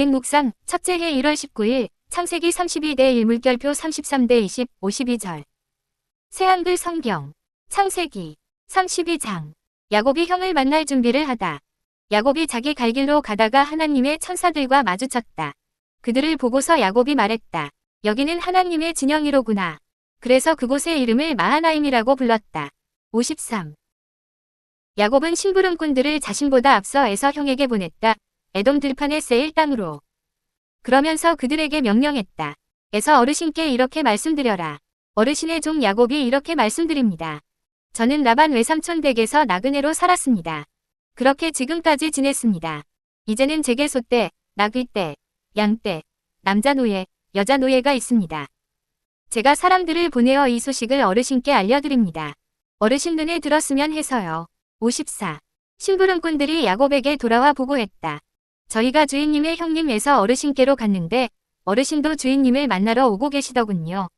동행묵상 첫째 해 1월 19일 창세기 32대 1 물결표 33대 20 52절 새한글 성경 창세기 32장 야곱이 형을 만날 준비를 하다. 야곱이 자기 갈 길로 가다가 하나님의 천사들과 마주쳤다. 그들을 보고서 야곱이 말했다. 여기는 하나님의 진영이로구나. 그래서 그곳의 이름을 마하나임이라고 불렀다. 53. 야곱은 심부름꾼들을 자신보다 앞서 에서 형에게 보냈다. 에돔 들판의 세일 땅으로. 그러면서 그들에게 명령했다. 에서 어르신께 이렇게 말씀드려라. 어르신의 종 야곱이 이렇게 말씀드립니다. 저는 라반 외삼촌 댁에서 나그네로 살았습니다. 그렇게 지금까지 지냈습니다. 이제는 제게 소떼, 나귀떼, 양떼, 남자 노예, 여자 노예가 있습니다. 제가 사람들을 보내어 이 소식을 어르신께 알려드립니다. 어르신 눈에 들었으면 해서요. 54. 심부름꾼들이 야곱에게 돌아와 보고했다. 저희가 주인님의 형님에서 어르신께로 갔는데 어르신도 주인님을 만나러 오고 계시더군요.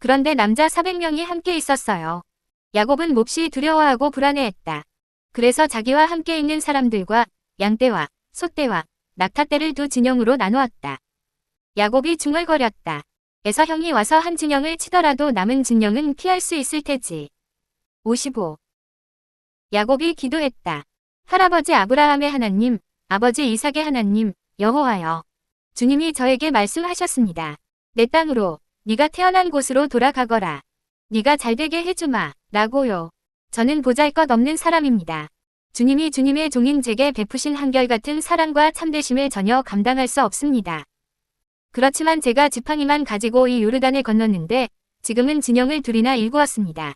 그런데 남자 400명이 함께 있었어요. 야곱은 몹시 두려워하고 불안해했다. 그래서 자기와 함께 있는 사람들과 양떼와 소떼와 낙타떼를 두 진영으로 나누었다. 야곱이 중얼거렸다. 에서 형이 와서 한 진영을 치더라도 남은 진영은 피할 수 있을 테지. 55. 야곱이 기도했다. 할아버지 아브라함의 하나님, 아버지 이삭의 하나님, 여호와여. 주님이 저에게 말씀하셨습니다. 내 땅으로, 네가 태어난 곳으로 돌아가거라. 네가 잘되게 해주마. 라고요. 저는 보잘것없는 사람입니다. 주님이 주님의 종인 제게 베푸신 한결같은 사랑과 참되심을 전혀 감당할 수 없습니다. 그렇지만 제가 지팡이만 가지고 이 요르단을 건넜는데 지금은 진영을 둘이나 일구었습니다.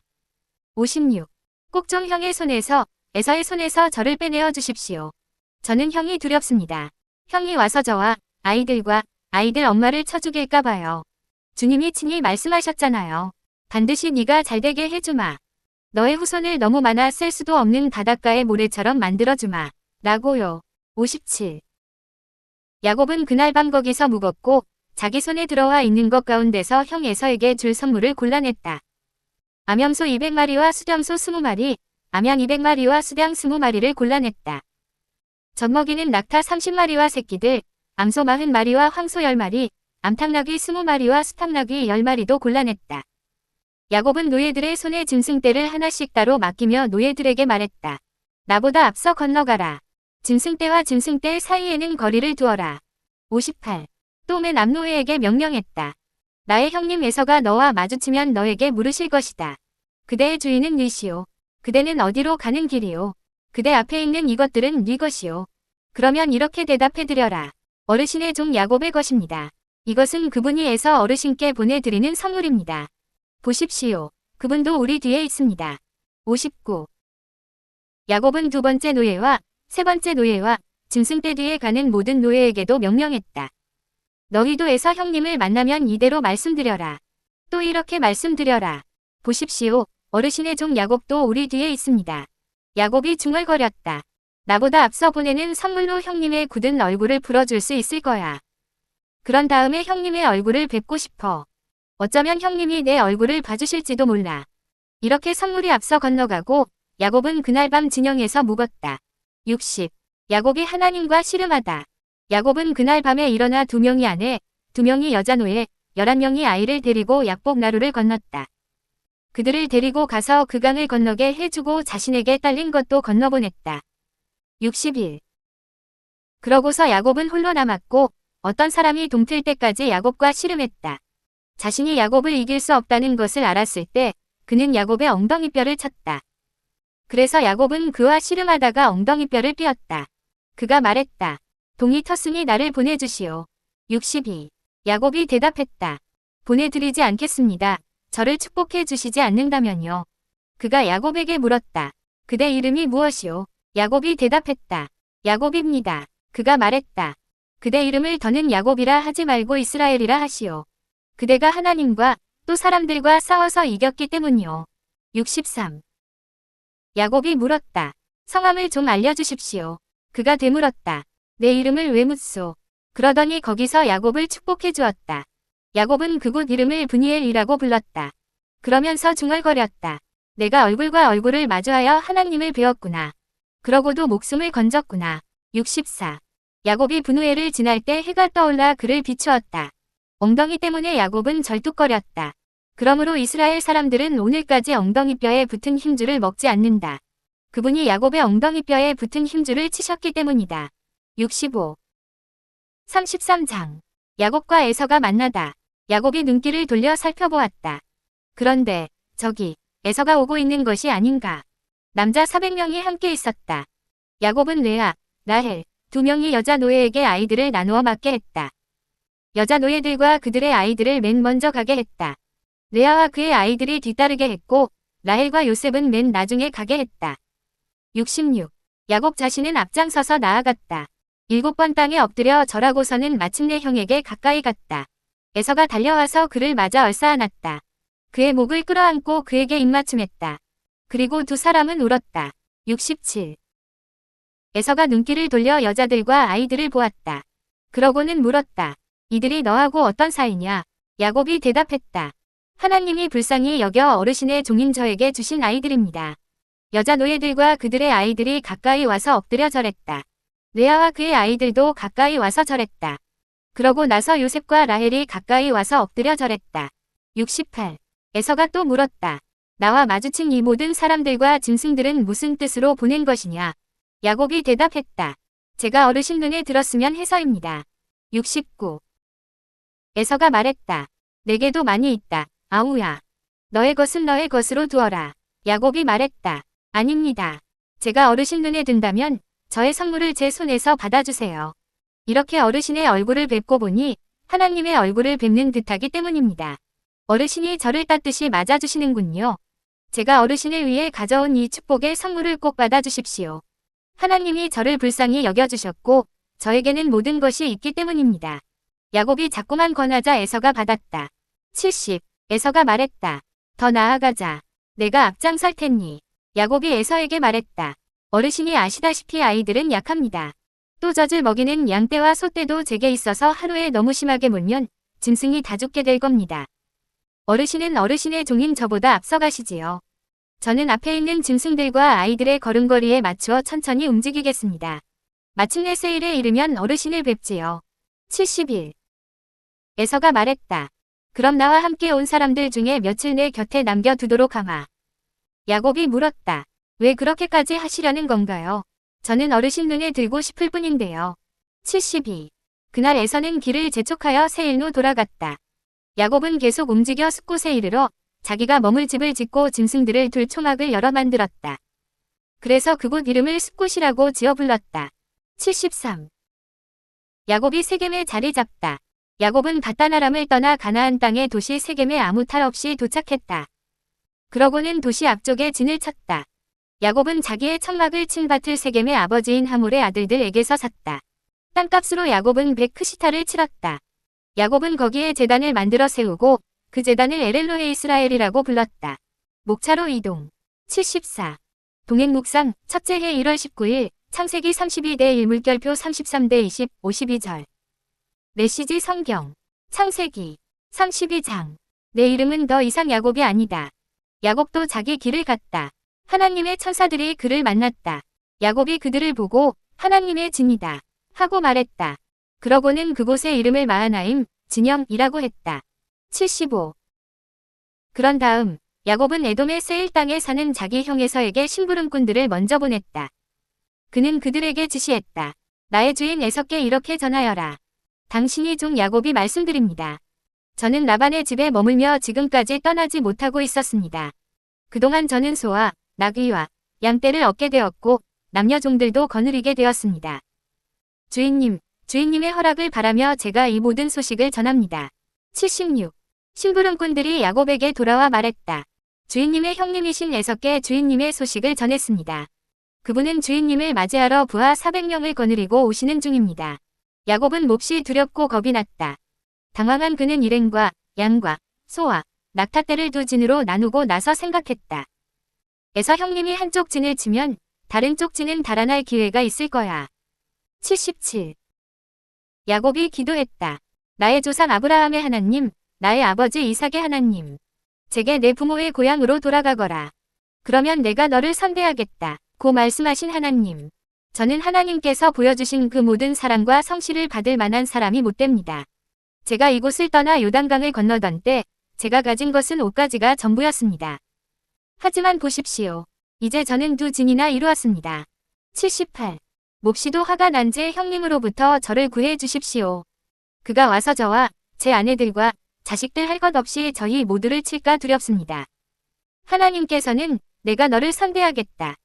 56. 꼭 좀 형의 손에서 에서의 손에서 저를 빼내어 주십시오. 저는 형이 두렵습니다. 형이 와서 저와 아이들과 아이들 엄마를 쳐 죽일까 봐요. 주님이 친히 말씀하셨잖아요. 반드시 네가 잘되게 해주마. 너의 후손을 너무 많아 셀 수도 없는 바닷가의 모래처럼 만들어주마. 라고요. 57. 야곱은 그날 밤 거기서 묵었고 자기 손에 들어와 있는 것 가운데서 형 에서에게 줄 선물을 골라냈다. 암염소 200마리와 수렴소 20마리, 암양 200마리와 수량 20마리를 골라냈다. 젖먹이는 낙타 30마리와 새끼들, 암소 40마리와 황소 10마리, 암탉나귀 20마리와 수탉나귀 10마리도 골라냈다. 야곱은 노예들의 손에 짐승떼를 하나씩 따로 맡기며 노예들에게 말했다. 나보다 앞서 건너가라. 짐승떼와 짐승떼 사이에는 거리를 두어라. 58. 또맨 앞노예에게 명령했다. 나의 형님 에서가 너와 마주치면 너에게 물으실 것이다. 그대의 주인은 니시오. 그대는 어디로 가는 길이오. 그대 앞에 있는 이것들은 네 것이오. 그러면 이렇게 대답해드려라. 어르신의 종 야곱의 것입니다. 이것은 그분이 에서 어르신께 보내드리는 선물입니다. 보십시오. 그분도 우리 뒤에 있습니다. 59. 야곱은 두 번째 노예와 세 번째 노예와 짐승 떼 뒤에 가는 모든 노예에게도 명령했다. 너희도 에서 형님을 만나면 이대로 말씀드려라. 또 이렇게 말씀드려라. 보십시오. 어르신의 종 야곱도 우리 뒤에 있습니다. 야곱이 중얼거렸다. 나보다 앞서 보내는 선물로 형님의 굳은 얼굴을 풀어줄 수 있을 거야. 그런 다음에 형님의 얼굴을 뵙고 싶어. 어쩌면 형님이 내 얼굴을 봐주실지도 몰라. 이렇게 선물이 앞서 건너가고 야곱은 그날 밤 진영에서 묵었다. 60. 야곱이 하나님과 씨름하다. 야곱은 그날 밤에 일어나 두 명이 아내, 두 명이 여자 노예, 열한 명이 아이를 데리고 약복 나루를 건넜다. 그들을 데리고 가서 그 강을 건너게 해주고 자신에게 딸린 것도 건너보냈다. 61. 그러고서 야곱은 홀로 남았고 어떤 사람이 동틀 때까지 야곱과 씨름했다. 자신이 야곱을 이길 수 없다는 것을 알았을 때 그는 야곱의 엉덩이뼈를 쳤다. 그래서 야곱은 그와 씨름하다가 엉덩이뼈를 삐었다. 그가 말했다. 동이 텄으니 나를 보내주시오. 62. 야곱이 대답했다. 보내드리지 않겠습니다. 저를 축복해 주시지 않는다면요. 그가 야곱에게 물었다. 그대 이름이 무엇이오? 야곱이 대답했다. 야곱입니다. 그가 말했다. 그대 이름을 더는 야곱이라 하지 말고 이스라엘이라 하시오. 그대가 하나님과 또 사람들과 싸워서 이겼기 때문이요. 63. 야곱이 물었다. 성함을 좀 알려주십시오. 그가 되물었다. 내 이름을 왜 묻소? 그러더니 거기서 야곱을 축복해 주었다. 야곱은 그곳 이름을 브니엘이라고 불렀다. 그러면서 중얼거렸다. 내가 얼굴과 얼굴을 마주하여 하나님을 배웠구나. 그러고도 목숨을 건졌구나. 64. 야곱이 분우회를 지날 때 해가 떠올라 그를 비추었다. 엉덩이 때문에 야곱은 절뚝거렸다. 그러므로 이스라엘 사람들은 오늘까지 엉덩이뼈에 붙은 힘줄을 먹지 않는다. 그분이 야곱의 엉덩이뼈에 붙은 힘줄을 치셨기 때문이다. 65. 33장. 야곱과 에서가 만나다. 야곱이 눈길을 돌려 살펴보았다. 그런데 저기 에서가 오고 있는 것이 아닌가. 남자 400명이 함께 있었다. 야곱은 레아, 라헬, 두 명이 여자 노예에게 아이들을 나누어 맡게 했다. 여자 노예들과 그들의 아이들을 맨 먼저 가게 했다. 레아와 그의 아이들이 뒤따르게 했고 라헬과 요셉은 맨 나중에 가게 했다. 66. 야곱 자신은 앞장서서 나아갔다. 일곱 번 땅에 엎드려 절하고서는 마침내 형에게 가까이 갔다. 에서가 달려와서 그를 맞아 얼싸안았다. 그의 목을 끌어안고 그에게 입맞춤했다. 그리고 두 사람은 울었다. 67. 에서가 눈길을 돌려 여자들과 아이들을 보았다. 그러고는 물었다. 이들이 너하고 어떤 사이냐? 야곱이 대답했다. 하나님이 불쌍히 여겨 어르신의 종인 저에게 주신 아이들입니다. 여자 노예들과 그들의 아이들이 가까이 와서 엎드려 절했다. 레아와 그의 아이들도 가까이 와서 절했다. 그러고 나서 요셉과 라헬이 가까이 와서 엎드려 절했다. 68. 에서가 또 물었다. 나와 마주친 이 모든 사람들과 짐승들은 무슨 뜻으로 보낸 것이냐? 야곱이 대답했다. 제가 어르신 눈에 들었으면 해서입니다. 69. 에서가 말했다. 내게도 많이 있다. 아우야. 너의 것은 너의 것으로 두어라. 야곱이 말했다. 아닙니다. 제가 어르신 눈에 든다면 저의 선물을 제 손에서 받아주세요. 이렇게 어르신의 얼굴을 뵙고 보니 하나님의 얼굴을 뵙는 듯하기 때문입니다. 어르신이 저를 따뜻이 맞아주시는군요. 제가 어르신을 위해 가져온 이 축복의 선물을 꼭 받아주십시오. 하나님이 저를 불쌍히 여겨주셨고 저에게는 모든 것이 있기 때문입니다. 야곱이 자꾸만 권하자 에서가 받았다. 70. 에서가 말했다. 더 나아가자. 내가 앞장설 테니. 야곱이 에서에게 말했다. 어르신이 아시다시피 아이들은 약합니다. 또 젖을 먹이는 양떼와 소떼도 제게 있어서 하루에 너무 심하게 물면 짐승이 다 죽게 될 겁니다. 어르신은 어르신의 종인 저보다 앞서가시지요. 저는 앞에 있는 짐승들과 아이들의 걸음걸이에 맞추어 천천히 움직이겠습니다. 마침내 세일에 이르면 어르신을 뵙지요. 71. 에서가 말했다. 그럼 나와 함께 온 사람들 중에 며칠 내 곁에 남겨두도록 하마. 야곱이 물었다. 왜 그렇게까지 하시려는 건가요? 저는 어르신 눈에 들고 싶을 뿐인데요. 72. 그날 에서는 길을 재촉하여 세일로 돌아갔다. 야곱은 계속 움직여 숲곳에 이르러 자기가 머물 집을 짓고 짐승들을 둘 초막을 열어 만들었다. 그래서 그곳 이름을 숲곳이라고 지어 불렀다. 73. 야곱이 세겜에 자리 잡다. 야곱은 바다나람을 떠나 가나안 땅의 도시 세겜에 아무 탈 없이 도착했다. 그러고는 도시 앞쪽에 진을 쳤다. 야곱은 자기의 천막을 친 밭을 세겜의 아버지인 하몰의 아들들에게서 샀다. 땅값으로 야곱은 백크시타를 치렀다. 야곱은 거기에 재단을 만들어 세우고 그 재단을 에렐로에 이스라엘이라고 불렀다. 목차로 이동. 74. 동행묵상 첫째 해 1월 19일 창세기 32대 1 물결표 33대 20 52절 메시지 성경 창세기 32장 내 이름은 더 이상 야곱이 아니다. 야곱도 자기 길을 갔다. 하나님의 천사들이 그를 만났다. 야곱이 그들을 보고 하나님의 진이다 하고 말했다. 그러고는 그곳의 이름을 마하나임 진영이라고 했다. 75. 그런 다음 야곱은 에돔의 세일 땅에 사는 자기 형 에서에게 심부름꾼들을 먼저 보냈다. 그는 그들에게 지시했다. 나의 주인 에석께 이렇게 전하여라. 당신이 종 야곱이 말씀드립니다. 저는 라반의 집에 머물며 지금까지 떠나지 못하고 있었습니다. 그동안 저는 소와 나귀와 양떼를 얻게 되었고 남녀 종들도 거느리게 되었습니다. 주인님, 주인님의 허락을 바라며 제가 이 모든 소식을 전합니다. 76. 심부름꾼들이 야곱에게 돌아와 말했다. 주인님의 형님이신 에석께 주인님의 소식을 전했습니다. 그분은 주인님을 맞이하러 부하 400명을 거느리고 오시는 중입니다. 야곱은 몹시 두렵고 겁이 났다. 당황한 그는 일행과 양과 소와 낙타떼를 두 진으로 나누고 나서 생각했다. 에서 형님이 한쪽 진을 치면 다른 쪽 진은 달아날 기회가 있을 거야. 77. 야곱이 기도했다. 나의 조상 아브라함의 하나님, 나의 아버지 이삭의 하나님. 제게 내 부모의 고향으로 돌아가거라. 그러면 내가 너를 선대하겠다. 고 말씀하신 하나님. 저는 하나님께서 보여주신 그 모든 사랑과 성실을 받을 만한 사람이 못 됩니다. 제가 이곳을 떠나 요단강을 건너던 때 제가 가진 것은 옷가지가 전부였습니다. 하지만 보십시오. 이제 저는 두 진이나 이루었습니다. 78. 몹시도 화가 난 제 형님으로부터 저를 구해 주십시오. 그가 와서 저와 제 아내들과 자식들 할 것 없이 저희 모두를 칠까 두렵습니다. 하나님께서는 내가 너를 선대하겠다.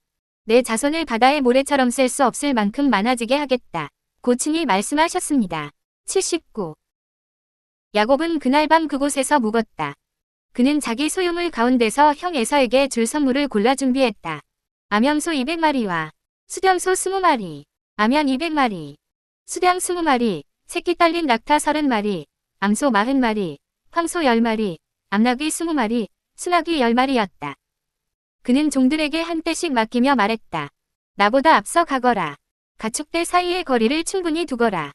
내 자손을 바다의 모래처럼 셀수 없을 만큼 많아지게 하겠다. 고친이 말씀하셨습니다. 79. 야곱은 그날 밤 그곳에서 묵었다. 그는 자기 소유물 가운데서 형 에서에게 줄 선물을 골라 준비했다. 암염소 200마리와 수령소 20마리, 암양 200마리, 수량 20마리, 새끼 딸린 낙타 30마리, 암소 40마리, 황소 10마리, 암나귀 20마리, 수나귀 10마리였다. 그는 종들에게 한 떼씩 맡기며 말했다. 나보다 앞서 가거라. 가축대 사이의 거리를 충분히 두거라.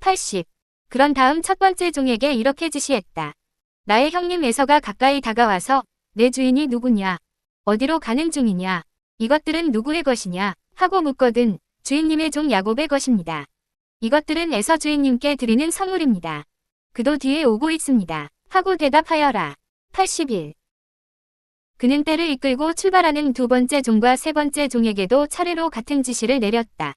80. 그런 다음 첫 번째 종에게 이렇게 지시했다. 나의 형님 에서가 가까이 다가와서 내 주인이 누구냐? 어디로 가는 중이냐? 이것들은 누구의 것이냐? 하고 묻거든 주인님의 종 야곱의 것입니다. 이것들은 에서 주인님께 드리는 선물입니다. 그도 뒤에 오고 있습니다. 하고 대답하여라. 81. 그는 때를 이끌고 출발하는 두 번째 종과 세 번째 종에게도 차례로 같은 지시를 내렸다.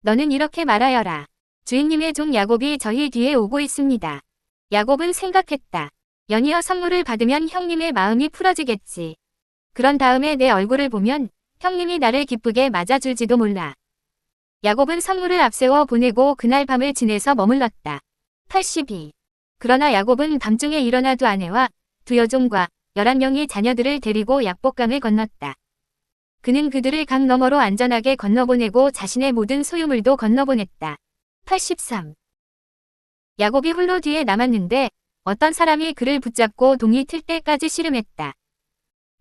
너는 이렇게 말하여라. 주인님의 종 야곱이 저희 뒤에 오고 있습니다. 야곱은 생각했다. 연이어 선물을 받으면 형님의 마음이 풀어지겠지. 그런 다음에 내 얼굴을 보면 형님이 나를 기쁘게 맞아줄지도 몰라. 야곱은 선물을 앞세워 보내고 그날 밤을 지내서 머물렀다. 82. 그러나 야곱은 밤중에 일어나 두 아내와 두 여종과 11명의 자녀들을 데리고 약복강을 건넜다. 그는 그들을 강 너머로 안전하게 건너보내고 자신의 모든 소유물도 건너보냈다. 83. 야곱이 홀로 뒤에 남았는데 어떤 사람이 그를 붙잡고 동이 틀 때까지 씨름했다.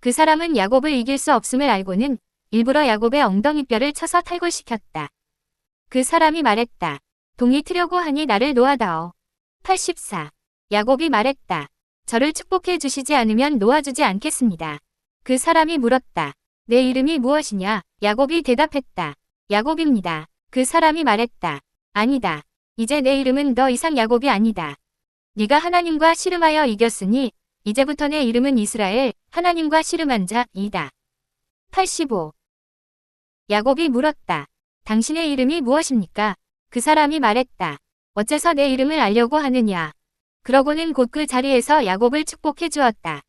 그 사람은 야곱을 이길 수 없음을 알고는 일부러 야곱의 엉덩이뼈를 쳐서 탈골시켰다. 그 사람이 말했다. 동이 트려고 하니 나를 놓아다오. 84. 야곱이 말했다. 저를 축복해 주시지 않으면 놓아주지 않겠습니다. 그 사람이 물었다. 내 이름이 무엇이냐? 야곱이 대답했다. 야곱입니다. 그 사람이 말했다. 아니다. 이제 내 이름은 더 이상 야곱이 아니다. 네가 하나님과 씨름하여 이겼으니 이제부터 내 이름은 이스라엘, 하나님과 씨름한 자이다. 85. 야곱이 물었다. 당신의 이름이 무엇입니까? 그 사람이 말했다. 어째서 내 이름을 알려고 하느냐? 그러고는 곧 그 자리에서 야곱을 축복해 주었다.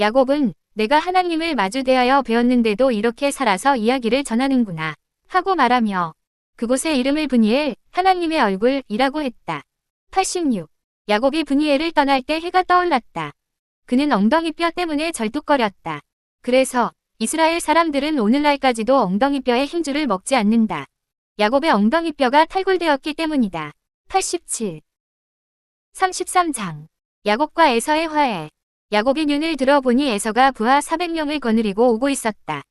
야곱은 내가 하나님을 마주 대하여 배웠는데도 이렇게 살아서 이야기를 전하는구나 하고 말하며 그곳의 이름을 분이엘 하나님의 얼굴이라고 했다. 86. 야곱이 분이엘을 떠날 때 해가 떠올랐다. 그는 엉덩이뼈 때문에 절뚝거렸다. 그래서 이스라엘 사람들은 오늘날까지도 엉덩이뼈의 힘줄을 먹지 않는다. 야곱의 엉덩이뼈가 탈골되었기 때문이다. 87. 33장. 야곱과 에서의 화해. 야곱이 눈을 들어보니 에서가 부하 400명을 거느리고 오고 있었다.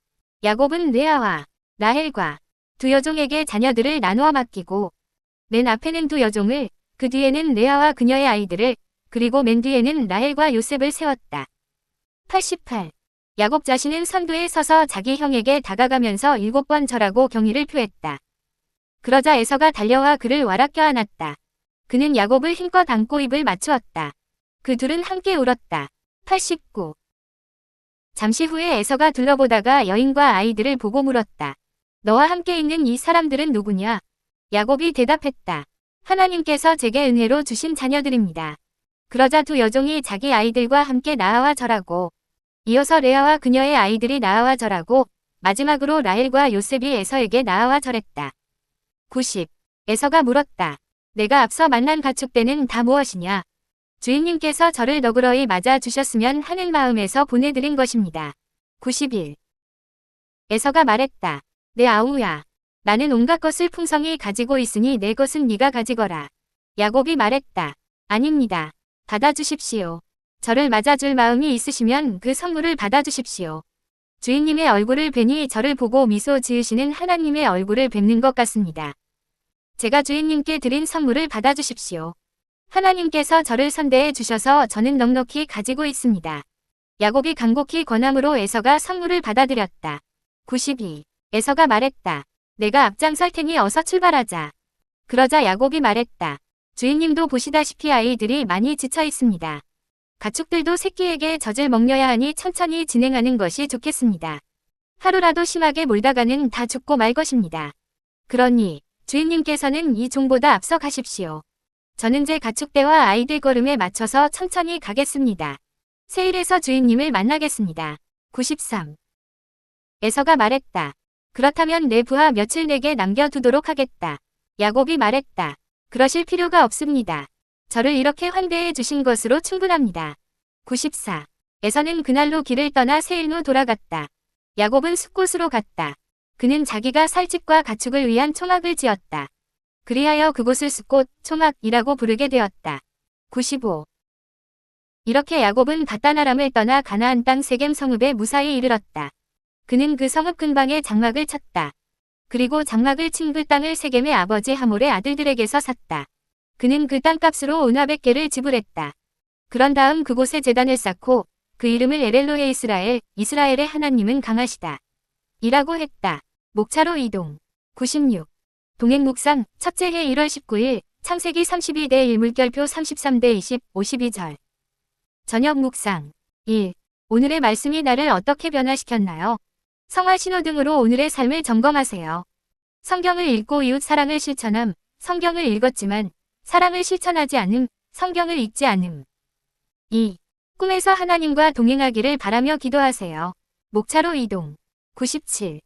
야곱은 레아와 라헬과 두 여종에게 자녀들을 나누어 맡기고 맨 앞에는 두 여종을 그 뒤에는 레아와 그녀의 아이들을 그리고 맨 뒤에는 라헬과 요셉을 세웠다. 88. 야곱 자신은 선두에 서서 자기 형에게 다가가면서 일곱 번 절하고 경의를 표했다. 그러자 에서가 달려와 그를 와락 껴안았다. 그는 야곱을 힘껏 안고 입을 맞추었다. 그 둘은 함께 울었다. 89. 잠시 후에 에서가 둘러보다가 여인과 아이들을 보고 물었다. 너와 함께 있는 이 사람들은 누구냐? 야곱이 대답했다. 하나님께서 제게 은혜로 주신 자녀들입니다. 그러자 두 여종이 자기 아이들과 함께 나아와 절하고 이어서 레아와 그녀의 아이들이 나아와 절하고 마지막으로 라헬과 요셉이 에서에게 나아와 절했다. 90. 에서가 물었다. 내가 앞서 만난 가축대는 다 무엇이냐? 주인님께서 저를 너그러이 맞아 주셨으면 하는 마음에서 보내드린 것입니다. 91. 에서가 말했다. 내 아우야. 나는 온갖 것을 풍성히 가지고 있으니 내 것은 네가 가지거라. 야곱이 말했다. 아닙니다. 받아주십시오. 저를 맞아줄 마음이 있으시면 그 선물을 받아주십시오. 주인님의 얼굴을 뵈니 저를 보고 미소 지으시는 하나님의 얼굴을 뵙는 것 같습니다. 제가 주인님께 드린 선물을 받아주십시오. 하나님께서 저를 선대해 주셔서 저는 넉넉히 가지고 있습니다. 야곱이 간곡히 권함으로 에서가 선물을 받아들였다. 92. 에서가 말했다. 내가 앞장설 테니 어서 출발하자. 그러자 야곱이 말했다. 주인님도 보시다시피 아이들이 많이 지쳐 있습니다. 가축들도 새끼에게 젖을 먹려야 하니 천천히 진행하는 것이 좋겠습니다. 하루라도 심하게 몰다가는 다 죽고 말 것입니다. 그러니 주인님께서는 이 종보다 앞서 가십시오. 저는 제 가축대와 아이들 걸음에 맞춰서 천천히 가겠습니다. 세일에서 주인님을 만나겠습니다. 93. 에서가 말했다. 그렇다면 내 부하 며칠 내게 남겨두도록 하겠다. 야곱이 말했다. 그러실 필요가 없습니다. 저를 이렇게 환대해 주신 것으로 충분합니다. 94. 에서는 그날로 길을 떠나 세일로 돌아갔다. 야곱은 숲곳으로 갔다. 그는 자기가 살 집과 가축을 위한 총악을 지었다. 그리하여 그곳을 숲곳 총악이라고 부르게 되었다. 95. 이렇게 야곱은 바다나람을 떠나 가나안 땅 세겜 성읍에 무사히 이르렀다. 그는 그 성읍 근방에 장막을 쳤다. 그리고 장막을 친 그 땅을 세겜의 아버지 하몰의 아들들에게서 샀다. 그는 그 땅값으로 은화백 개를 지불했다. 그런 다음 그곳에 재단을 쌓고 그 이름을 에렐로의 이스라엘, 이스라엘의 하나님은 강하시다. 이라고 했다. 목차로 이동. 96. 동행묵상, 첫째 해 1월 19일, 창세기 32대 1 물결표 33대 20, 52절. 저녁 묵상. 1. 오늘의 말씀이 나를 어떻게 변화시켰나요? 성화 신호등으로 오늘의 삶을 점검하세요. 성경을 읽고 이웃 사랑을 실천함, 성경을 읽었지만 사랑을 실천하지 않음, 성경을 읽지 않음. 2. 꿈에서 하나님과 동행하기를 바라며 기도하세요. 목차로 이동. 97.